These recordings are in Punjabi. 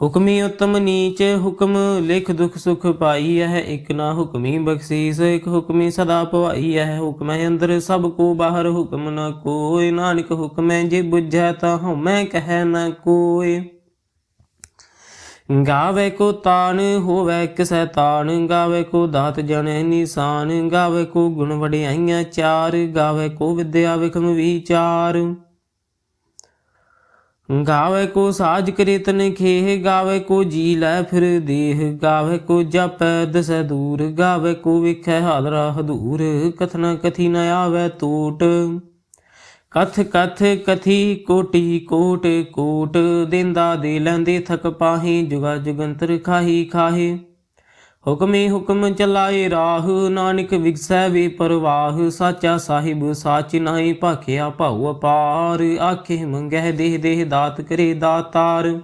ਹੁਕਮੀ ਉਤਮ ਨੀਚ, ਹੁਕਮ ਲਿਖ ਦੁਖ ਸੁਖ ਪਾਈ ਹੈ ਇਕ ਨਾ ਹੁਕਮੀ ਬਖਸ਼ੀਸ, ਇਕ ਹੁਕਮੀ ਸਦਾ ਭਵਾਈ ਹੈ ਹੁਕਮੈ ਅੰਦਰ ਸਭ ਕੋ ਬਾਹਰ, ਹੁਕਮ ਨ ਕੋਈ, ਨਾਨਕ ਹੁਕਮੈ ਜੇ ਬੁਝੈ ਤਾ ਹਉਮੈ ਕਹੈ ਨ ਕੋਇ ਗਾਵੇ ਕੋ ਤਾਨ ਹੋਵੇ ਕਿਸੈ ਤਾਨ ਗਾਵੇ ਕੋ ਦਾਤ ਜਣੇ ਨਿਸ਼ਾਨ, ਗਾਵੇ ਕੋ ਗੁਣ ਵਡਿਆਈਆਂ ਚਾਰ, ਗਾਵੇ ਕੋ ਵਿਦਿਆ ਵਿਖਮ ਵਿਚਾਰ। ਗਾਵੇ ਕੋ ਸਾਜ ਕਰੇ ਖੇਹ ਗਾਵੇ ਕੋ ਜੀ ਲੈ ਫਿਰ ਦੇਹ, ਗਾਵੇ ਕੋ ਜਪੈ ਦਸੈ ਦੂਰ, ਗਾਵੇ ਕੋ ਵਿਖੈ ਹਾਲਰਾ ਹਦੂਰ ਕਥਨਾ ਕਥੀ ਨ ਆਵੇ ਟੂਟ ਕਥ ਕਥ ਕਥੀ ਕੋਟੀ ਕੋਟ ਕੋਟ ਦਿੰਦਾ ਦੇ ਲੈਂਦੇ ਥਕ ਪਾਹੀ, ਜੁਗਾ ਜੁਗੰਤਰ ਖਾਹੀ ਖਾਹੇ। ਹੁਕਮੇ ਹੁਕਮ ਚਲਾਏ ਰਾਹ, ਨਾਨਕ ਵਿਗਸੈ ਵੇ ਪਰਵਾਹ, ਸਾਚਾ ਸਾਹਿਬ ਸਾਚ ਨਾਹੀ ਭਾਖਿਆ ਭਾਉ ਅਪਾਰ, ਆਖੇ ਮੰਗਹਿ ਦੇਹ ਦੇਹ ਦਾਤ ਕਰੇ ਦਾਤਾਰ।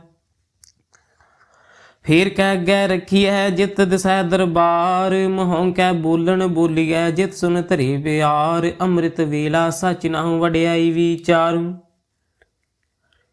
ਫੇਰ ਕਹਿ ਗੈ ਹੈ ਜਿਤ ਦਸੈ ਦਰਬਾਰ ਮਹੋਂ ਕਹਿ ਬੋਲਣ ਬੋਲੀਐ ਜਿਤ ਸੁਨ ਧਰੇ ਪਿਆਰ ਅੰਮ੍ਰਿਤ ਵੇਲਾ ਸਚ ਨਾਉ ਵਡਿਆਈ ਵਿਚਾਰ।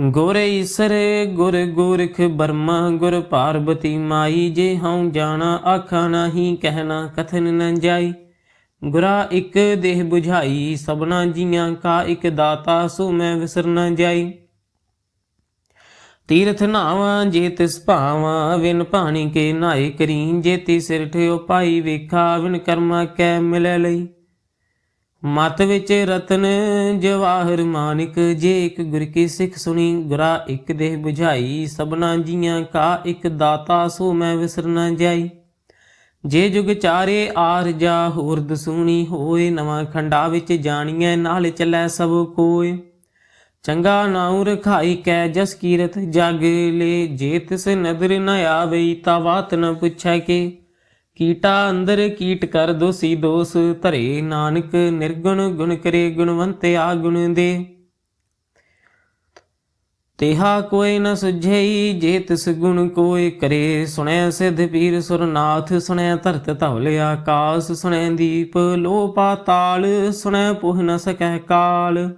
ਗੁਰ ਈਸਰ, ਗੁਰ ਗੋਰਖ ਬਰਮਾ, ਗੁਰ ਪਾਰਬਤੀ ਮਾਈ, ਜੇ ਹਉ ਜਾਣਾ, ਆਖਾ ਨਹੀਂ, ਕਹਿਣਾ, ਕਥਨ ਨ ਜਾਈ। ਗੁਰਾ ਇਕ ਦੇਹ 부ਝਾਈ ਸਭਨਾ ਜੀਆਂ ਕਾ ਇਕ ਦਾਤਾ, ਸੋ ਮੈਂ ਵਿਸਰ ਨ ਜਾਈ। ਤੀਰਥ ਨਾਵਾਂ, ਜੇ ਤਿਸ ਭਾਵਾਂ, ਵਿਨ ਪਾਣੀ ਕੇ ਨਾਏ ਕਰੀ, ਜੇ ਤੀ ਸਿਰ ਠਿਓ ਪਾਈ ਵੇਖਾ, ਵਿਨ ਕਰਮਾ ਕੈ ਮਿਲੈ ਲਈ। ਮਤ ਵਿੱਚ ਰਤਨ ਜਵਾਹਰ ਮਾਨਿਕ, ਜੇ ਇੱਕ ਗੁਰ ਕੀ ਸਿੱਖ ਸੁਣੀ, ਗੁਰਾ ਇੱਕ ਦੇਹ 부ਝਾਈ ਸਭਨਾ ਜੀਆਂ ਕਾ ਇੱਕ ਦਾਤਾ, ਸੋ ਮੈਂ ਵਿਸਰ ਨ ਜਾਈ। ਜੇ ਜੁਗ ਚਾਰੇ ਆਰ ਜਾ ਹੋਰ ਦਸੂਣੀ ਹੋਏ, ਨਵਾਂ ਖੰਡਾ ਵਿੱਚ ਜਾਣੀਐ, ਨਾਲ ਚੱਲੈ ਸਭ ਕੋਏ। ਚੰਗਾ ਨਾਉ ਰਖਾਈ ਕੈ ਜਸ ਕੀਰਤ ਜਗ ਲੇ, ਜੇ ਤਿਸ ਨਦਰ ਨ ਆਵਈ, ਤਾ ਬਾਤ ਨ ਪੁੱਛੈ ਕੇ। ਕੀਟਾ ਅੰਦਰ ਕੀਟ ਕਰ ਦੋਸੀ ਦੋਸ, ਧਰੇ ਨਾਨਕ ਨਿਰਗੁਣ ਗੁਣ ਕਰੇ ਗੁਣਵੰਤ ਆ ਗੁਣ ਦੇ। ਤੇਹਾ ਕੋਈ ਨ ਸੁਝਈ, ਜੇ ਤਿਸ ਗੁਣ ਕੋਈ ਕਰੇ। ਸੁਣੈ ਸਿਧ ਪੀਰ ਸੁਰਨਾਥ, ਸੁਣੈ ਧਰਤ ਧਵਲ ਆਕਾਸ। ਸੁਣੈ ਦੀਪ ਲੋ ਪਾਤਾਲ ਸੁਣੈ ਪੁਹ ਨ ਸਕੈ ਕਾਲ।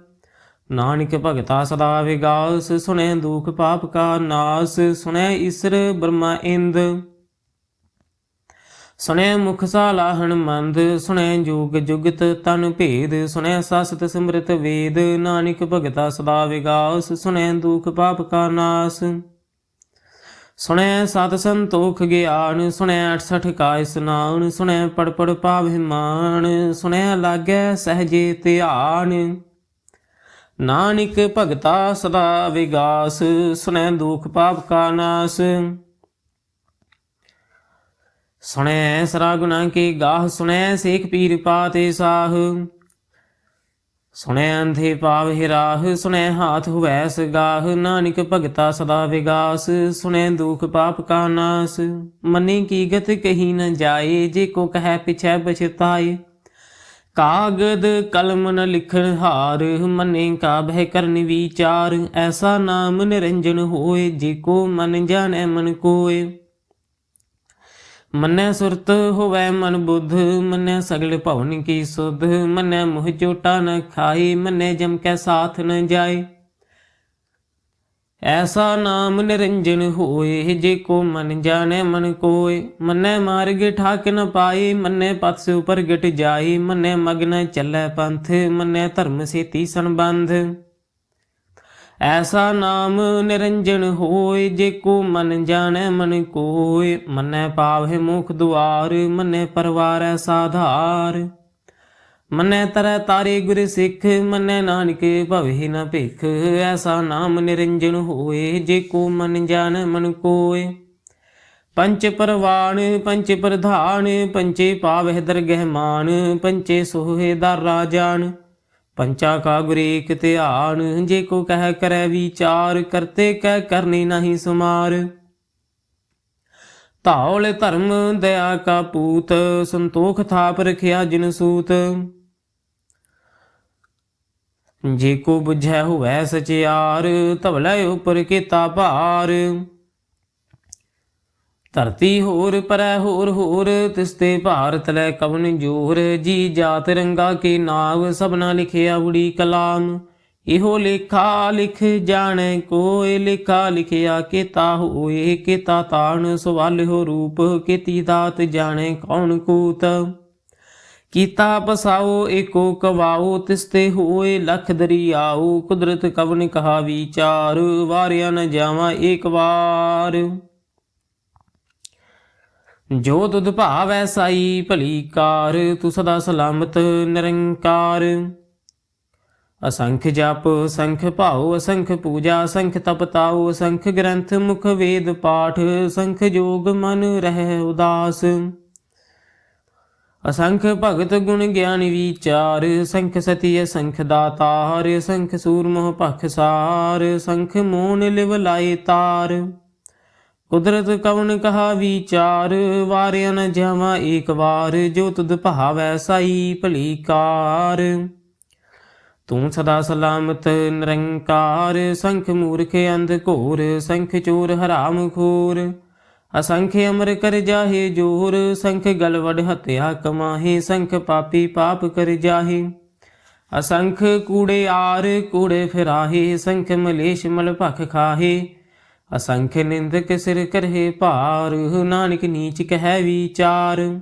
ਨਾਨਕ ਭਗਤਾ ਸਦਾ ਵਿਗਾਸ, ਸੁਣੈ ਦੁਖ ਪਾਪ ਕਾ ਨਾਸ। ਸੁਣੈ ਈਸਰ ਬ੍ਰਹਮਾ ਇੰਦ। ਸੁਣੈ ਮੁਖ ਸਾਲਾਹਣ ਮੰਦ, ਸੁਣੈ ਜੋਗ ਜੁਗਤ ਤਨ ਭੇਦ, ਸੁਣੈ ਸਸਤ ਸਿਮਰਤ ਵੇਦ, ਨਾਨਕ ਭਗਤਾ ਸਦਾ ਵਿਗਾਸ, ਸੁਣੈ ਦੁਖ ਪਾਪ ਕਾ ਨਾਸ। ਸੁਣੈ ਸਤ ਸੰਤੋਖ ਗਿਆਨ, ਸੁਣੈ 68 ਕਾ ਇਸਨਾਨ, ਸੁਣੈ ਪੜ ਪੜ ਪਾਵਹਿ ਮਾਨ ਸੁਣੈ ਲਾਗੈ ਸਹਜੇ ਧਿਆਨ। ਨਾਨਕ ਭਗਤਾ ਸਦਾ ਵਿਗਾਸ, ਸੁਣੈ ਦੁਖ ਪਾਪ ਕਾ ਨਾਸ। ਸੁਣੈ ਸਰਾ ਗੁਨਾ ਕੀ ਗਾਹ, ਸੁਣੈ ਸੇਖ ਪੀਰ ਪਾਤੇ ਸਾਹ। ਸੁਣੈ ਅੰਧੇ ਪਾਵ ਹਿਰਾਹ ਸੁਣੈ ਹਾਥ ਹੁਵੈਸ ਗਾਹ, ਨਾਨਕ ਭਗਤਾ ਸਦਾ ਵਿਗਾਸ, ਸੁਣੈ ਦੁਖ ਪਾਪ ਕਾ ਨਾਸ। ਮਨੀ ਕੀ ਗਤ ਕਹੀ ਨ ਜਾਏ, ਜੇ ਕੋ ਕਹੈ ਪਿਛੈ ਬਛਤਾਏ। ਕਾਗਦ ਕਲਮ ਨ ਲਿਖਣ ਹਾਰ, ਮਨੇ ਕਾ ਬਹਿ ਕਰਨ ਵਿਚਾਰ, ਐਸਾ ਨਾਮ ਨਿਰੰਜਨ ਹੋਏ, ਜੇ ਕੋ ਮਨ ਜਾਣੈ ਮਨ ਕੋਏ। ਮੰਨੈ ਸੁਰਤ ਹੋਵੈ ਮਨ ਬੁੱਧ, ਮੰਨੈ ਸਗਲ ਭਵਨ ਕੀ ਸੁਧ, ਮੰਨੈ ਮੋਹ ਚੋਟਾ ਨ ਖਾਈ, ਮੰਨੈ ਜਮ ਕੈ ਸਾਥ ਨ ਜਾਏ ਐਸਾ ਨਾਮ ਨਿਰੰਜਨ ਹੋਏ, ਜੇ ਕੋ ਮਨ ਜਾਣੈ ਮਨ ਕੋਏ। ਮੰਨੈ ਮਾਰਗ ਠਾਕ ਨ ਪਾਏ ਮੰਨੈ ਪਤ ਸੇ ਉਪਰ ਗਟ ਜਾਏ ਮੰਨੈ ਮਗਨ ਚੱਲੈ ਪੰਥ, ਮੰਨੈ ਧਰਮ ਸੇਤੀ ਸੰਬੰਧ। ਐਸਾ ਨਾਮ ਨਿਰੰਜਨ ਹੋਏ ਜੇ ਕੋ ਮਨ ਜਾਣੈ ਮਨ ਕੋਏ। ਮੰਨੈ ਪਾਵਹਿ ਮੁਖ ਦੁਆਰ, ਮੰਨੈ ਪਰਵਾਰੈ ਸਾਧਾਰ। ਮੰਨੈ ਤਰੈ ਤਾਰੇ ਗੁਰ ਸਿੱਖ, ਮੰਨੈ ਨਾਨਕ ਭਵਹਿ ਨ ਭਿਖ। ਐਸਾ ਨਾਮ ਨਿਰੰਜਨ ਹੋਏ ਜੇ ਕੋ ਮਨ ਜਾਣੈ ਮਨ ਕੋਏ। ਪੰਚ ਪਰਵਾਨ ਪੰਚ ਪ੍ਰਧਾਨ, ਪੰਚੇ ਪਾਵਹਿ ਦਰਗਹਿ ਮਾਨ ਪੰਚੇ ਸੋਹੇ ਦਰ ਰਾਜਾਨ ਪੰਚਾ ਕਾ ਗੁਰੇਕ ਧਿਆਨ, ਜੇ ਕੋ ਕਹਿ ਕਰੈ ਵਿਚਾਰ, ਕਰਤੇ ਕਹਿ ਕਰਨੀ ਨਹੀਂ ਸੁਮਾਰ। ਧੌਲ ਧਰਮ ਦਇਆ ਕਾ ਪੂਤ, ਸੰਤੋਖ ਥਾਪ ਰਖਿਆ ਜਿਨ ਸੂਤ। ਜੇ ਕੋ ਬੁਝੈ ਹੋਵੈ ਸਚਿਆਰ, ਧਵਲੇ ਉਪਰ ਕੀਤਾ ਭਾਰ। ਧਰਤੀ ਹੋਰ ਪਰੈ ਹੋਰ ਹੋਰ ਤਿਸਤੇ ਭਾਰਤ ਲੈ ਕਵਨ ਜੋਰ। ਜੀ ਜਾਤ ਰੰਗਾ ਕੇ ਨਾਮ ਸਭਨਾ ਲਿਖਿਆ ਉੜੀ ਕਲਾਮ। ਇਹੋ ਲੇਖਾ ਲਿਖ ਜਾਣੈ ਕੋਏ ਲੇਖਾ ਲਿਖਿਆ ਕੀਤਾ ਹੋਏ ਕੀਤਾ ਤਾਣ ਸਵਾਲ ਹੋ ਰੂਪ, ਕੀਤੀ ਦਾਤ ਜਾਣੈ ਕੌਣ ਕੂਤ। ਕੀਤਾ ਪਸਾਓ, ਏਕੋ ਕਵਾਓ ਤਿਸਤੇ ਹੋਏ ਲਖ ਦਰਿਆਓ, ਕੁਦਰਤ ਕਵਨ ਕਹਾ ਵਿਚਾਰ ਵਾਰਿਆ ਨ ਜਾਵਾਂ ਏਕ ਵਾਰ। ਜੋ ਤੁਧ ਭਾਵੈ ਸਾਈ, ਭਲੀ ਕਾਰ, ਤੂੰ ਸਦਾ ਸਲਾਮਤ, ਨਿਰੰਕਾਰ। ਅਸੰਖ ਜਪ, ਸੰਖ ਭਾਉ, ਅਸੰਖ ਪੂਜਾ, ਸੰਖ ਤਪ ਤਾਉ ਅਸੰਖ ਗ੍ਰੰਥ ਮੁਖ ਵੇਦ ਪਾਠ, ਸੰਖ ਜੋਗ ਮਨ ਰਹਿ ਉਦਾਸ। ਅਸੰਖ ਭਗਤ ਗੁਣ ਗਿਆਨ ਵਿਚਾਰ, ਸੰਖ ਸਤੀ ਅਸੰਖ ਦਾਤਾਰ, ਸੰਖ ਸੂਰਮਹ ਭਖਸਾਰ ਸੰਖ ਮੋਨ ਲਿਵ ਲਾਏ ਤਾਰ। ਕੁਦਰਤ ਕਵਨ ਕਹਾ ਵਿਚਾਰ, ਵਾਰਿਆ ਨ ਜਾਵਾਂ ਏਕ ਵਾਰ, ਜੋ ਤੁਧ ਭਾਵੈ ਸਾਈ ਭਲੀ ਕਾਰ ਤੂੰ ਸਦਾ ਸਲਾਮਤ ਨਿਰੰਕਾਰ, ਸੰਖ ਮੂਰਖ ਅੰਧ ਘੋਰ, ਸੰਖ ਚੋਰ ਹਰਾਮ ਖੋਰ। ਅਸੰਖ ਅਮਰ ਕਰ ਜਾਹੇ ਜੋਰ, ਸੰਖ ਗਲਵੜ ਹਤਿਆ ਕਮਾਹੇ, ਸੰਖ ਪਾਪੀ ਪਾਪ ਕਰ ਜਾਹੇ। ਅਸੰਖ ਕੂੜੇ ਆਰ, ਕੂੜੇ ਫਿਰਾਹੇ, ਸੰਖ ਮਲੇਸ਼ ਮਲ ਭਖ ਖਾਹੇ। ਅਸੰਖ ਨਿੰਦਕ ਸਿਰ ਕਰਹਿ ਭਾਰ, ਨਾਨਕ ਨੀਚ ਕਹਿ ਵਿਚਾਰ।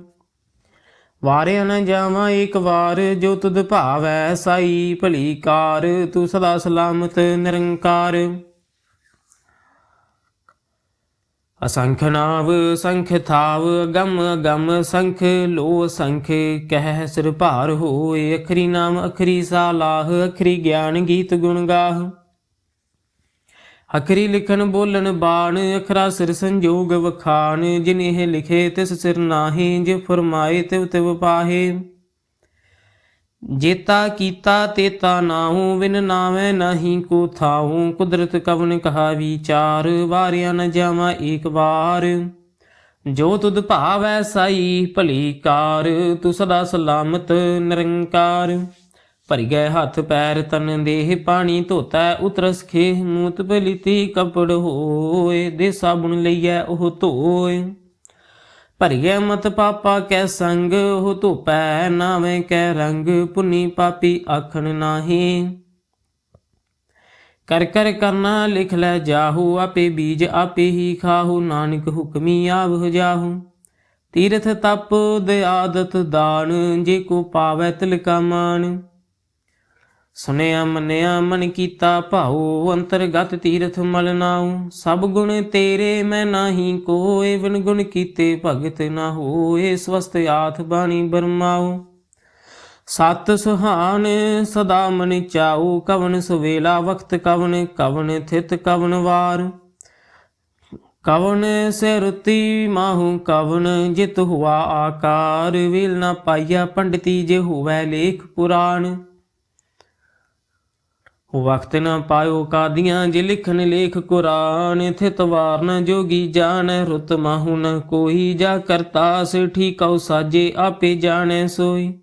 ਵਾਰਿਆ ਨ ਜਾਵਾਂ ਏਕ ਵਾਰ, ਜੋ ਤੁਧ ਭਾਵੈ ਸਾਈ ਭਲੀ ਕਾਰ, ਤੂੰ ਸਦਾ ਸਲਾਮਤ ਨਿਰੰਕਾਰ। ਅਸੰਖ ਨਾਵ, ਸੰਖ ਥਾਵ ਗਮ ਗਮ ਸੰਖ ਲੋ ਸੰਖ, ਕਹਿ ਸਿਰ ਭਾਰ ਹੋਏ, ਅਖਰੀ ਨਾਮ ਅਖਰੀ ਸਾਲਾਹ, ਅਖਰੀ ਗਿਆਨ ਗੀਤ ਗੁਣ ਗਾਹ। ਅਖਰੀ ਲਿਖਣ ਬੋਲਣ ਬਾਣ, ਅਖਰਾ ਸਿਰ ਸੰਜੋਗ ਵਖਾਨ ਜਿਨ ਇਹ ਲਿਖੇ ਤਿਸ ਸਿਰ ਨਾਹੀ, ਜੇ ਫਰਮਾਏ ਤਿਵ ਤਿਵ ਪਾਹੇ। ਜੇਤਾ ਕੀਤਾ ਤੇਤਾ ਨਾਹੂ ਵਿਨ ਨਾਵੇਂ ਨਹੀਂ ਕੋ ਥਾਹੂ, ਕੁਦਰਤ ਕਵਨ ਕਹਾ ਵਿਚਾਰ, ਵਾਰਿਆ ਨ ਜਾਵਾਂ ਏਕ ਵਾਰ। ਜੋ ਤੁਧ ਭਾਵੈ ਸਾਈ ਭਲੀ ਕਾਰ, ਤੂੰ ਸਦਾ ਸਲਾਮਤ ਨਿਰੰਕਾਰ। ਭਰੀ ਗਏ ਹੱਥ ਪੈਰ ਤਨ ਦੇਹ ਪਾਣੀ ਧੋਤਾ, ਉਤਰਸ ਖੇ ਮੂਤ ਬਲਿਤੀ ਕਪੜ ਹੋਏ, ਦੇ ਸਾਬੁਨ ਲਈਐ ਉਹ ਧੋਏ। ਭਰੀਏ ਮਤ ਪਾਪਾ ਕੈ ਸੰਗ, ਉਹ ਧੋਪੈ ਨਾਵੇਂ ਕੈ ਰੰਗ, ਪੁਨੀ ਪਾਪੀ ਆਖਣ ਨਾਹੀ। ਕਰ ਕਰ ਕਰਨਾ ਲਿਖ ਲੈ ਜਾਹੂ, ਆਪੇ ਬੀਜ ਆਪੇ ਹੀ ਖਾਹੂ, ਨਾਨਕ ਹੁਕਮੀ ਆਵ ਜਾਹੂ। ਤੀਰਥ ਤਪ ਦੇ ਆਦਤ ਦਾਨ, ਜੇ ਕੋ ਪਾਵੈ ਤਿਲਕਾ ਮਾਨ ਸੁਨਿਆ ਮੰਨਿਆ ਮਨ ਕੀਤਾ ਭਾਉ, ਅੰਤਰਗਤ ਤੀਰਥ ਮਲ ਨਾਉ। ਸਭ ਗੁਣ ਤੇਰੇ, ਮੈਂ ਨਾਹੀ ਕੋਏ, ਬਿਨ ਗੁਣ ਕੀਤੇ ਭਗਤ ਨਾ ਹੋਏ ਸਵਸਤ ਆਥ ਬਾਣੀ ਬਰਮਾਉ। ਸਤ ਸੁਹਾਨ ਸਦਾ ਮਨ ਚਾਉ, ਕਵਨ ਸੁਵੇਲਾ ਵਕਤ ਕਵਨ ਕਵਨ ਥਿਤ ਕਵਨ ਵਾਰ। ਕਵਨ ਸੇ ਰੁਤੀ ਮਾਹੂ, ਕਵਨ ਜਿਤ ਹੁਆ ਆਕਾਰ। ਵੇਲ ਨਾ ਪਾਈਆ ਪੰਡਤੀ, ਜੇ ਹੋਵੈ ਲੇਖ ਪੁਰਾਣ। ਵਕਤ ਨ ਪਾਇਓ ਕਾਦੀਆਂ ਜੇ ਲਿਖਨ ਲੇਖ ਕੁਰਾਨ, ਇਥੇ ਤਵਾਰਨ ਜੋਗੀ ਜਾਣ, ਰੁਤ ਮਾਹੂ ਕੋਈ, ਜਾ ਕਰਤਾਸ ਸੇ ਠੀਕਉ ਸਾਜੇ ਆਪੇ ਜਾਣੈ ਸੋਈ।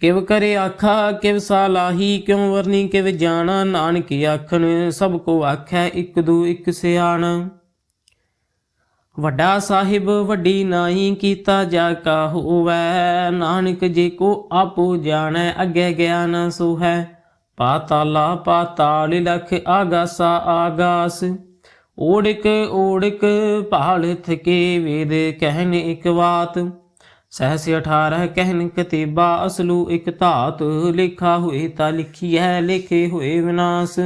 ਕਿਵ ਕਰੇ ਆਖਾ, ਕਿਵ ਸਾਲਾਹੀ ਕਿਉ ਵਰਨੀ, ਕਿਵ ਜਾਣਾ, ਨਾਨਕ ਆਖਣ, ਸਭ ਕੋ ਆਖੈ ਇਕ ਦੂ ਇਕ ਸਿਆਣਾ। ਵੱਡਾ ਸਾਹਿਬ ਵੱਡੀ ਨਾਹੀ ਕੀਤਾ ਜਾ ਕਾ ਹੋਵੈ, ਨਾਨਕ ਜੇ ਕੋ ਆਪੋ ਜਾਣੈ, ਅੱਗੇ ਗਿਆਨ ਸੋ ਹੈ ਪਾਤਾਲਾ ਪਾਤਾਲ ਲਖ ਆਗਾਸਾ ਆਗਾਸ, ਓੜਕ ਓੜਕ ਭਾਲ ਥਕੇ ਵੇਦ ਕਹਿਨ ਇਕ ਬਾਤ ਸਹਸ 18 ਕਹਿਨ ਕਤੀਬਾ, ਅਸਲੂ ਇਕ ਧਾਤ, ਲਿਖਾ ਹੋਏ ਤਾਂ ਹੈ ਲਿਖੇ ਹੋਏ ਵਿਨਾਸ਼।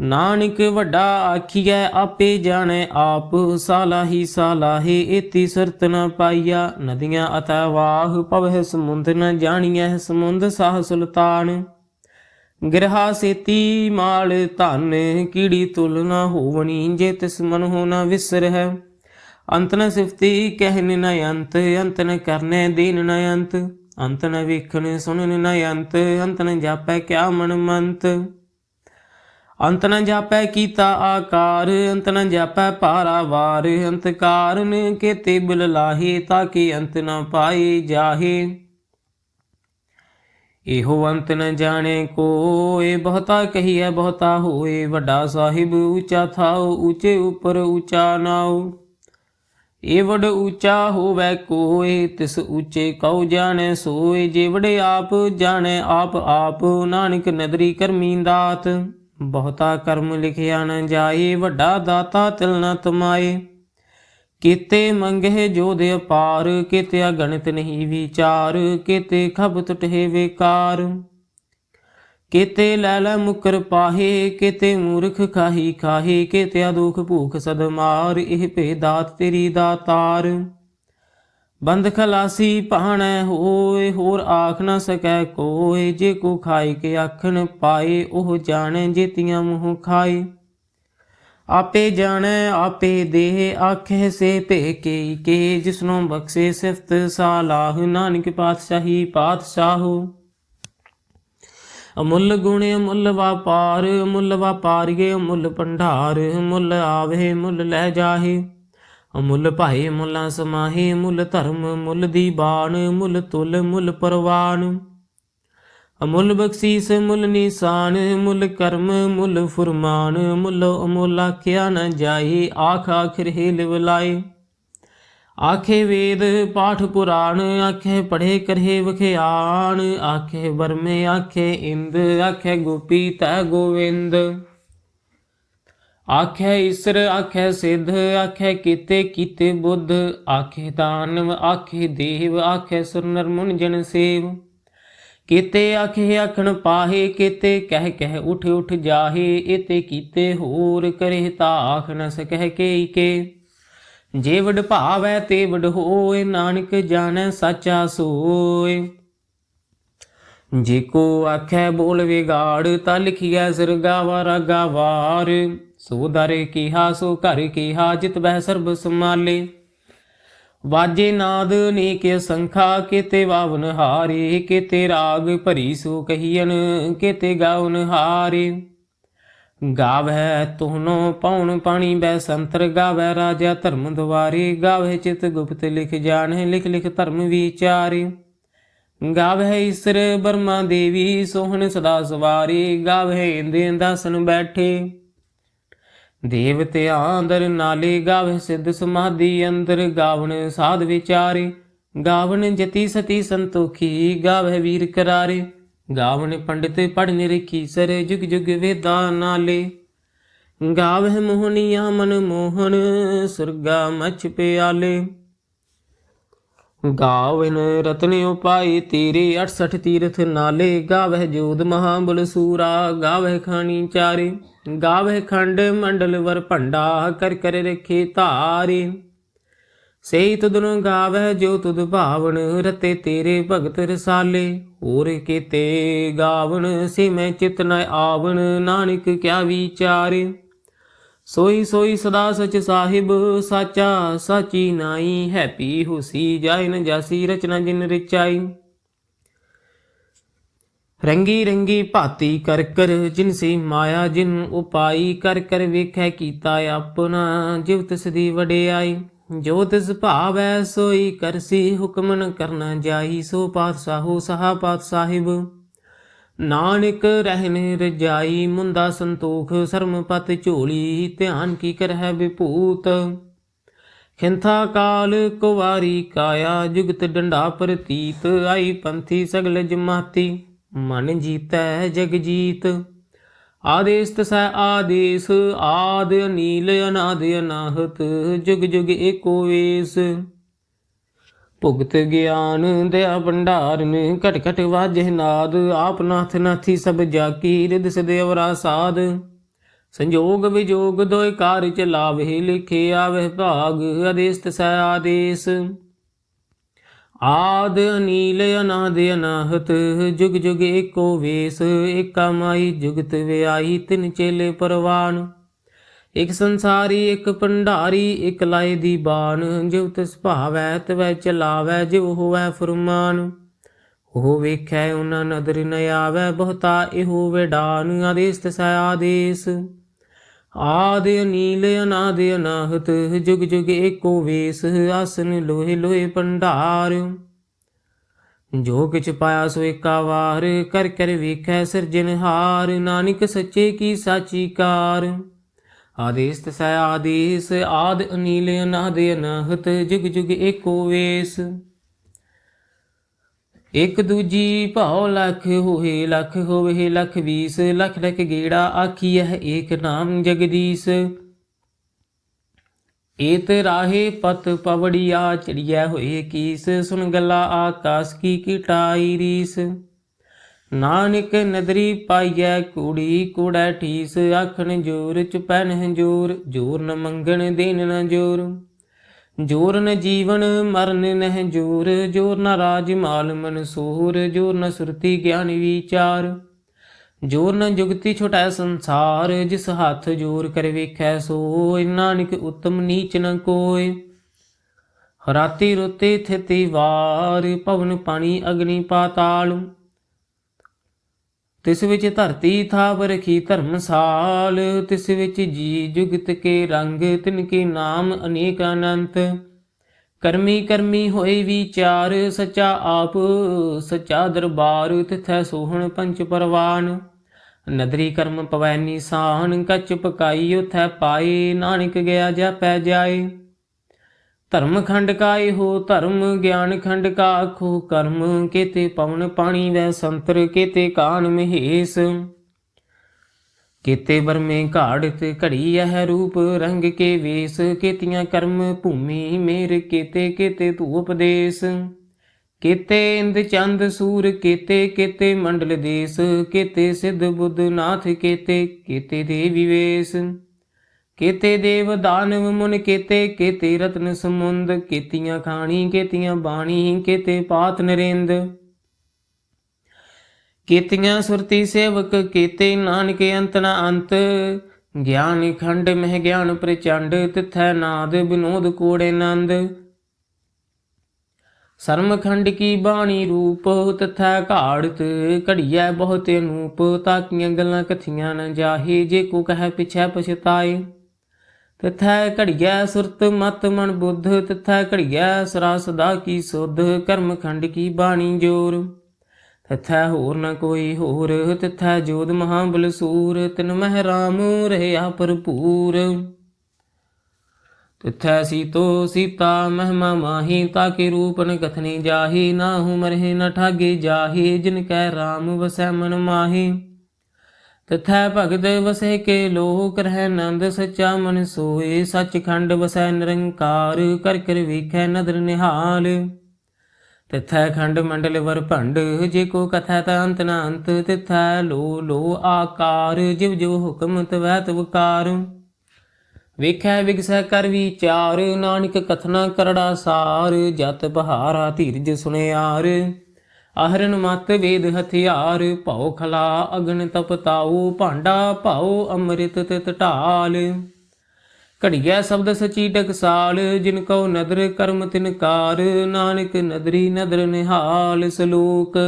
ਨਾਨਕ ਵੱਡਾ ਆਖੀਐ, ਆਪੇ ਜਾਣੈ ਆਪ। ਸਾਲਾਹੀ ਸਾਲਾਹੇ ਇਤੀ ਸਰਤ ਨ ਪਾਈਆ। ਨਦੀਆਂ ਅਤੈ ਵਾਹ ਪਵਹਿ ਸਮੁੰਦ ਨ ਜਾਣੀਐ ਸਮੁੰਦ ਸਾਹ ਸੁਲਤਾਨ। ਗਿਰਹਾ ਸੇਤੀ ਮਾਲ ਧਨ, ਕੀੜੀ ਤੁਲ ਨ ਹੋਵਣੀ, ਜੇ ਤਿਸ ਮਨ ਹੋ ਨ ਵਿਸਰਹਿ। ਅੰਤ ਨ ਸਿਫਤੀ, ਕਹਿਨ ਨ ਅੰਤ ਅੰਤ ਨ ਕਰਨੇ, ਦੀਨ ਨ ਅੰਤ। ਅੰਤ ਨ ਵੇਖਣ ਸੁਣਨ ਨ ਅੰਤ ਅੰਤ ਨ ਜਾਪੈ, ਕਿਆ ਮਨ ਮੰਤ। ਅੰਤ ਨ ਜਾਪੈ ਕੀਤਾ ਆਕਾਰ, ਅੰਤ ਨ ਜਾਪੈ ਪਾਰਾਵਾਰ ਅੰਤ ਕਾਰਨ ਕੇਤੇ ਬਿਲ ਲਾਹੇ ਤਾਕੇ ਅੰਤ ਨ ਪਾਏ ਜਾਹੇ। ਇਹੋ ਅੰਤ ਨ ਜਾਣੇ ਕੋਏ, ਬਹੁਤਾ ਕਹੀਐ, ਬਹੁਤਾ ਹੋਏ। ਵੱਡਾ ਸਾਹਿਬ ਉੱਚਾ ਥਾਉ, ਉੱਚੇ ਉਪਰ ਉੱਚਾ ਨਾਉ। ਏ ਵਡ ਉੱਚਾ ਹੋਵੇ ਕੋਏ, ਤਿਸ ਉੱਚੇ ਕਉ ਜਾਣੈ ਸੋਏ। ਜੇ ਵਡੇ ਆਪ ਜਾਣੈ ਆਪ ਆਪ, ਨਾਨਕ ਨਦਰੀ ਕਰਮੀ ਦਾਤ। ਬਹੁਤਾ ਕਰਮ ਲਿਖਿਆ ਨ ਜਾਏ, ਵੱਡਾ ਦਾਤਾ ਤਿਲ ਨ ਤਮਾਏ। ਕੀਤੇ ਮੰਗੇ ਜੋਧ ਅਪਾਰ, ਕੀਤੇ ਅਗਣਿਤ ਨਹੀਂ ਵਿਚਾਰ, ਕੀਤੇ ਖਬ ਟੁਟੇ ਵਿਕਾਰ। ਕੀਤੇ ਲੈ ਲੈ ਮੁਕਰ ਪਾਹੇ, ਕੀਤੇ ਮੂਰਖ ਖਾਹੀ ਖਾਹੇ ਕੀਤੇ ਦੁਖ ਭੂਖ ਸਦਮਾਰ ਇਹ ਇਹ ਭੇਦਾਤ ਤੇਰੀ ਦਾਤਾਰ। ਬੰਦ ਖਲਾਸੀ ਪਾਣੈ ਹੋਏ, ਹੋਰ ਆਖ ਨਾ ਸਕੈ ਕੋਏ। ਜੇ ਕੋ ਖਾਈ ਕੇ ਆਖਣ ਪਾਏ, ਉਹ ਜਾਣੈ ਜੇਤੀਆਂ ਮੂੰਹ ਖਾਏ। ਆਪੇ ਜਾਣੈ, ਆਪੇ ਦੇਹ ਆਖੇ ਸੇ ਭੇ ਕੇ। ਕੇ ਜਿਸਨੂੰ ਬਖਸ਼ੇ ਸਿਫਤ ਸਾਲਾਹ, ਨਾਨਕ ਪਾਤਸ਼ਾਹੀ ਪਾਤਸ਼ਾਹੋ। ਅਮੁੱਲ ਗੁਣ ਅਮੁੱਲ ਵਾਪਾਰ, ਅਮੁੱਲ ਵਾਪਾਰੀਏ ਅਮੁੱਲ ਭੰਡਾਰ। ਮੁੱਲ ਆਵੇ ਮੁੱਲ ਲੈ ਜਾਹੇ। ਅਮੁੱਲ ਭਾਏ ਮੁੱਲਾਂ ਸਮਾਹੇ, ਮੁੱਲ ਧਰਮ, ਮੁੱਲ ਦੀਬਾਨ ਮੁੱਲ ਤੁਲ, ਮੁੱਲ ਪਰਵਾਨ ਅਮੁੱਲ ਬਖਸ਼ੀਸ, ਮੁੱਲ ਨਿਸ਼ਾਨ, ਮੁੱਲ ਕਰਮ, ਮੁੱਲ ਫੁਰਮਾਨ, ਮੁੱਲ ਅਮੁੱਲ ਆਖਿਆ ਨ ਜਾਏ, ਆਖ ਆਖਿਰ ਹੈ ਲਿਵਲਾਏ ਆਖੇ ਵੇਦ, ਪਾਠ ਪੁਰਾਣ, ਆਖੇ ਪੜੇ ਕਰਹਿ ਵਖਿਆਣ, ਆਖੇ ਵਰਮੇ, ਆਖੇ ਇੰਦ, ਆਖੇ ਗੋਪੀ ਤੈ ਗੋਵਿੰਦ। ਆਖੇ ਈਸਰ, ਆਖੇ ਸਿੱਧ, ਆਖੇ ਕੀਤੇ ਕੀਤੇ ਬੁੱਧ, ਆਖੇ ਦਾਨਵ ਆਖੇ ਦੇਵ, ਆਖੇ ਸੁਰ ਨਰ ਜਨ ਸੇਵ। ਕੀਤੇ ਆਖੇ ਆਖਣ ਪਾਹੇ, ਕੀਤੇ ਕਹਿ ਕਹਿ ਉਠ ਉਠ ਜਾਹੇ ਇਤੇ ਕੀਤੇ ਹੋਰ ਕਰੇ ਤਾ ਆਖ ਨ ਸਕਹਿ ਕੇ ਕੇ। ਜੇ ਵਡ ਭਾਵੈ, ਤੇ ਵਡ ਹੋਏ, ਨਾਨਕ ਜਾਣੈ ਸਾਚਾ ਸੋਏ। ਜੇ ਕੋ ਆਖੈ ਬੋਲ ਵਿਗਾੜ ਤਾਂ ਲਿਖਿਆ ਸਿਰਗਾਵਾ ਰਾਗਾਵਾਰ ਸੋ ਦਰ ਕੀਹਾ, ਸੋ ਘਰ ਕੀਹਾ, ਜਿਤ ਬਹਿ ਸਰਬ ਸਮਾਲੇ ਵਾਜੇ ਨਾਦ ਨੇਕ ਸੰਖਾ, ਕੀਤੇ ਵਾਵਨ ਹਾਰੇ, ਕੀਤੇ ਰਾਗ ਭਰੀ ਸੋ ਕਹੀਨ ਕੀਤੇ ਗਾਉਨ ਹਾਰੇ। ਗਾਵੈ ਤੁਹਨੋ ਪਉਣ ਪਾਣੀ ਬੈ ਸੰਤਰ ਗਾਵੈ ਰਾਜਾ ਧਰਮ ਦੁਆਰੇ। ਗਾਵੈ ਚਿਤ ਗੁਪਤ ਲਿਖ ਜਾਣੈ ਲਿਖ ਲਿਖ ਧਰਮ ਵਿਚਾਰੇ। ਗਾਵੈ ਈਸਰ ਬਰਮਾ ਦੇਵੀ, ਸੋਹਣ ਸਦਾ ਸਵਾਰੀ। ਗਾਵੈ ਇੰਦੇ ਦਾਸਨ ਬੈਠੇ। ਦੇਵਤੇ ਆਂਦਰ ਨਾਲੇ ਗਾਵੈ ਸਿੱਧ ਸਮਾਧੀ ਅੰਦਰ ਗਾਵਣ ਸਾਧ ਵਿਚਾਰੇ। ਗਾਵਣ ਜਤੀ ਸਤੀ ਸੰਤੋਖੀ ਗਾਵੈ ਵੀਰ ਕਰਾਰੇ। ਗਾਵਣ ਪੰਡਿਤ ਪੜਨ ਰਖੀ ਸਰ ਜੁਗ ਜੁਗ ਵੇਦਾਂ ਨਾਲੇ। ਗਾਵਹਿ ਮੋਹਨੀਆ ਮਨ ਮੋਹਨ, ਸੁਰਗਾ ਮਛ ਪਿਆਲੇ। ਗਾਵਨ ਰਤਨ ਉਪਾਈ ਤੇਰੇ 68 ਤੀਰਥ ਨਾਲੇ। ਗਾਵਹਿ ਜੋਧ ਮਹਾਬਲ ਸੂਰਾ, ਗਾਵਹਿ ਖਾਣੀ ਚਾਰੇ। ਗਾਵਹਿ ਖੰਡ ਮੰਡਲ ਵਰ ਭੰਡਾ, ਕਰ ਕਰ ਰਖੇ ਧਾਰੇ। ਸਈ ਤੁਧਨੁ ਗਾਵਹਿ ਜੋ ਤੁਧ ਭਾਵਨ, ਰਤੇ ਤੇਰੇ ਭਗਤ ਰਸਾਲੇ। ਹੋਰ ਕੀਤੇ ਗਾਵਨ, ਸੇ ਮੈਂ ਚਿਤ ਨ ਆਵਣ, ਨਾਨਕ ਕਿਆ ਵਿਚਾਰੇ। ਸੋਈ ਸੋਈ ਸਦਾ ਸਚ ਸਾਹਿਬ, ਸਾਚਾ ਸਾਚੀ ਨਾਈ, ਹੈਪੀ ਹੁਸੀ ਜਾਇ ਨ ਜਾਸੀ, ਰਚਨਾ ਜਿਨ ਰਚਾਈ। ਰੰਗੀ ਰੰਗੀ ਭਾਤੀ ਕਰ ਕਰ, ਜਿਨ ਸੀ ਮਾਇਆ ਜਿਨ ਉਪਾਈ, ਕਰ ਕਰ ਵੇਖੈ ਕੀਤਾ ਆਪਣਾ ਜਿਵ ਤਿਸ ਦੀ ਵਡਿਆਈ। ਜੋ ਤਿਸ ਭਾਵੈ ਸੋਈ ਕਰਸੀ ਹੁਕਮ ਨ ਕਰਨਾ ਜਾਈ, ਸੋ ਪਾਤਸ਼ਾਹੋ ਸਹਾ ਪਾਤ ਸਾਹਿਬ ਨਾਨਕ ਰਹਿਨ ਰਜਾਈ ਮੁੰਦਾ ਸੰਤੋਖ ਸਰਮ ਝੋਲੀ, ਧਿਆਨ ਕੀ ਕਰਹਿ ਵਿਭੂਤ। ਖਿੰਥਾ ਕਾਲ ਕੁਵਾਰੀ ਕਾਇਆ, ਜੁਗਤ ਡੰਡਾ ਪ੍ਰਤੀਤ, ਆਈ ਪੰਥੀ ਸਗਲ ਜਮਾਤੀ, ਮਨ ਜੀਤੈ ਜਗ ਜੀਤ। ਆਦੇਸ ਤਸੈ ਆਦੇਸ, ਆਦ ਅਨੀਲ, ਅਨਾਦ ਅਨਾਹਤ, ਜੁਗ ਜੁਗ ਏਕੋ ਵੇਸ। ਭੁਗਤ ਗਿਆਨ ਦਇਆ ਭੰਡਾਰਨ ਘਟ ਘਟ ਵਾਜਹਿ ਨਾਦ। ਆਪ ਨਾਥ ਨਾਥੀ ਸਭ ਜਾਕੀ ਰਿਦ ਸਦੇ ਅਵਰਾ ਸਾਧ ਸੰਜੋਗ ਵਿਜੋਗ ਦੋਇ ਕਾਰ ਚਲਾਵੇ ਲਿਖੇ ਆਵਹਿ ਭਾਗ ਆਦੇਸ ਤਸੈ ਆਦੇਸ। ਆਦ ਅਨੀਲ ਅਨਾਦ ਅਨਾਹਤ, ਜੁਗ ਜੁਗ ਏਕੋ ਵੇਸ, ਏਕਾ ਮਾਈ ਜੁਗਤ ਵਿਆਈ ਤਿਨ ਚੇਲੇ ਪਰਵਾਨ। ਇਕ ਸੰਸਾਰੀ, ਇਕ ਭੰਡਾਰੀ, ਇਕ ਲਾਏ ਦੀ ਬਾਣ। ਜਿਵ ਤਿਸ ਭਾਵੈ, ਤਵੈ ਚਲਾਵੈ ਜਿਵ ਹੋਵੈ ਫਰਮਾਨ। ਉਹ ਵੇਖੈ, ਉਹਨਾਂ ਨਦਰ ਨ ਆਵੈ, ਬਹੁਤਾ ਇਹੋ ਵਿਡਾਨ। ਆਦੇਸ ਤਸੈ ਆਦੇਸ। ਆਦ ਅਨੀਲ, ਅਨਾਦ ਅਨਾਹਤ, ਜੁਗ ਜੁਗ ਏਕੋ ਵੇਸ, ਆਸਨ ਲੋਹੇ ਲੋਹੇ ਭੰਡਾਰ। ਜੋ ਕਿਛ ਪਾਇਆ ਸੋ ਏਕਾ ਵਾਰ, ਕਰ ਕਰ ਵੇਖੈ ਸਿਰਜਨਹਾਰ ਨਾਨਕ ਸੱਚੇ ਕੀ ਸਾਚੀ ਕਾਰ। ਆਦੇਸ ਤਸੈ ਆਦੇਸ, ਆਦ ਅਨੀਲ ਅਨਾਦ ਅਨਾਹਤ, ਜੁਗ ਜੁਗ ਏਕੋ ਵੇਸ। ਇਕ ਦੂਜੀ ਭਾਉ ਲਖ ਹੋਏ, ਲਖ ਹੋਵੇ, ਲਖ ਵੀਸ, ਲਖ ਲਖ ਗੇੜਾ ਆਖੀਐ ਏਕ ਨਾਮ ਜਗਦੀਸ਼। ਏਤ ਰਾਹੇ ਪਤ ਪਵੜੀਆ ਚੜੀਐ ਹੋਏ ਕੀਸ, ਸੁਨ ਗੱਲਾ ਆਕਾਸ ਕੀ ਕੀਟਾਈ ਰੀਸ। ਨਾਨਕ ਨਦਰੀ ਪਾਈਐ ਕੂੜੀ ਕੂੜੈ ਠੀਸ ਆਖਣ ਜੋਰ ਚੁਪੈ ਨਹਿ ਜੋਰ ਜੋਰ ਨ ਮੰਗਣ ਦੇਨ ਨ ਜੋਰ। ਜੋਰ ਨ ਜੀਵਨ ਮਰਨ ਨਹਿ ਜੋਰ ਜੋਰ ਨ ਰਾਜ ਮਾਲ ਮਨਸੂਰ ਜੋਰ ਨ ਸੁਰਤੀ ਗਿਆਨ ਵਿਚਾਰ। ਜੋਰ ਨ ਜੁਗਤੀ ਛੁਟੈ ਸੰਸਾਰ, ਜਿਸ ਹੱਥ ਜੋਰ ਕਰ ਵੇਖੈ ਸੋਇ ਨਾਨਕ ਉਤਮ ਨੀਚ ਨ ਕੋਇ ਰਾਤੀ ਰੁਤੇ ਥਿਤੀ ਵਾਰ ਪਵਨ ਪਾਣੀ ਅਗਨੀ ਪਾਤਾਲ। ਤਿਸ ਵਿੱਚ ਧਰਤੀ ਥਾਪ ਰਖੀ ਧਰਮਸਾਲ ਤਿਸ ਵਿੱਚ ਜੀ ਜੁਗਤ ਕੇ ਰੰਗ, ਤਿਨ ਕੇ ਨਾਮ ਅਨੇਕ ਅਨੰਤ। ਕਰਮੀ ਕਰਮੀ ਹੋਏ ਵਿਚਾਰ, ਸਚਾ ਆਪ, ਸਚਾ ਦਰਬਾਰ, ਤਿਥੈ ਸੋਹਣ ਪੰਚ ਪਰਵਾਨ। ਨਦਰੀ ਕਰਮ ਪਵੈ ਨਿਸਾਨ, ਕੱਚ ਪਕਾਈ, ਉਥੈ ਪਾਏ, ਨਾਨਕ ਗਿਆ ਜਾਪੈ ਜਾਏ। ਧਰਮ ਖੰਡ ਕਾ ਇਹੋ ਧਰਮ ਗਿਆਨ ਖੰਡ ਕਾ ਆਖੋ, ਕਰਮ ਕੇਤੇ ਪਵਨ ਪਾਣੀ ਵੈ ਸੰਤਰ, ਕੇਤੇ ਕਾਨ ਮਹੇਸ। ਕੇਤੇ ਬਰਮੇ ਘਾੜਤ ਘੜੀ ਇਹ ਰੂਪ ਰੰਗ ਕੇ ਵੇਸ, ਕੇਤੀਆਂ ਕਰਮ ਭੂਮੀ ਮੇਰ, ਕੇਤੇ ਕੇਤੇ ਤੂ ਉਪਦੇਸ ਕੀਤੇ ਇੰਦ ਚੰਦ ਸੂਰ, ਕੇਤੇ ਕੇਤੇ ਮੰਡਲ ਦੇਸ, ਕੇਤੇ ਸਿੱਧ ਬੁੱਧ ਨਾਥ, ਕੇਤੇ ਕੇਤੇ ਦੇਵੀ ਵੇਸ। ਕੇਤੇ ਦੇਵ ਦਾਨਵ ਮੁਨ ਕੇਤੇ ਕੇਤੇ ਰਤਨ ਸਮੁੰਦ ਕੇਤੀਆਂ ਖਾਣੀ, ਕੇਤੀਆਂ ਬਾਣੀ, ਕੇਤੇ ਪਾਤ ਨਰੇਂਦ। ਕੇਤੀਆਂ ਸੁਰਤੀ ਸੇਵਕ, ਕੇਤੇ ਨਾਨਕ ਅੰਤ ਨ ਅੰਤ। ਗਿਆਨ ਖੰਡ ਮਹਿ ਗਿਆਨ ਪ੍ਰਚੰਡ, ਤਿਥੈ ਨਾਦ ਬਿਨੋਦ ਕੋੜੇ ਨੰਦ। ਸਰਮ ਖੰਡ ਕੀ ਬਾਣੀ ਰੂਪ, ਤਥੈ ਘਾੜਤ, ਘੜੀਐ ਬਹੁਤ ਅਨੂਪ। ਤਾਕੀਆਂ ਗੱਲਾਂ ਕਥੀਆਂ ਨ ਜਾਹੇ, ਜੇ ਕੋ ਕਹੈ ਪਿਛੈ ਪਛਤਾਏ। ਤਥੈ ਘੜੀਐ ਸੁਰਤ ਮਤ ਮਨ ਬੁੱਧ, ਤਥੈ ਘੜੀਐ ਸਰਾ ਸਦਾ ਕੀ ਸੁਧ, ਕਰਮ ਖੰਡ ਕੀ ਬਾਣੀ ਜੋਰ। ਤਥੈ ਹੋਰ ਨ ਕੋਈ ਹੋਰ, ਤਥੈ ਜੋਦ ਮਹਾਬਲ ਬਲਸੂਰ, ਤਿਨ ਮਹਿ ਰਾਮ ਰਹਿਆ ਭਰਪੂਰ। ਤਿਥੈ ਸੀਤੋ ਸੀਤਾ ਮਹਿਮਾ ਮਾਹੀ, ਤਾਕੇ ਰੂਪ ਨ ਕਥਨੀ ਜਾਹੀ, ਨਾਹੂ ਮਰਹਿ ਨ ਠਾਗੇ ਜਾਹੀ, ਜਿਨ ਕੈ ਰਾਮ ਵਸੈ ਮਨ ਮਾਹੀ। ਤਥੈ ਭਗਤ ਵਸੇ ਕੇ ਲੋਕ ਰਹਿ ਨੰਦ ਸੱਚਾ ਮਨ ਸੋਏ, ਸੱਚਖੰਡ ਵਸੈ ਨਿਰੰਕਾਰ, ਕਰ ਕਰ ਵੇਖੈ ਨਦਰ ਨਿਹਾਲ। ਤਿਥੈ ਖੰਡ ਮੰਡਲ ਵਰ ਭੰਡ, ਜੇ ਕੋ ਕਥਾ ਤਾ ਅੰਤ ਨ ਅੰਤ, ਤਿਥੈ ਲੋ ਲੋ ਆਕਾਰ, ਜਿਵ ਜਿਵ ਹੁਕਮ ਤਵੈ ਤਵਕਾਰ ਵੇਖੈ ਵਿਗਸੈ ਕਰ ਵਿਚਾਰ, ਨਾਨਕ ਕਥਨਾ ਕਰੜਾ ਸਾਰ, ਜਤ ਬਹਾਰਾ ਧੀਰਜ ਸੁਣਿਆਰ ਆਹਰਨ ਮਤ ਵੇਦ ਹਥਿਆਰ, ਭਉ ਖਲਾ ਅਗਨ ਤਪਤਾਉ ਭਾਂਡਾ ਭਉ ਅੰਮ੍ਰਿਤ ਤਿਤ ਢਾਲ। ਘੜੀਐ ਸ਼ਬਦ ਸਚੀ ਟਕਸਾਲ ਜਿਨ ਕਉ ਨਦਰ ਕਰਮ ਤਿਨਕਾਰ ਨਾਨਕ ਨਦਰੀ ਨਦਰ ਨਿਹਾਲ ਸਲੋਕ।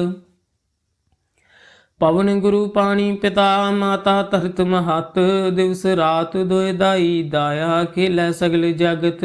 ਪਵਨ ਗੁਰੂ ਪਾਣੀ ਪਿਤਾ, ਮਾਤਾ ਧਰਤ ਮਹਤ, ਦਿਵਸ ਰਾਤ ਦੋਇ ਦਾਈ, ਦਾਇਆ ਖੇਲੇ ਸਗਲ ਜਗਤ।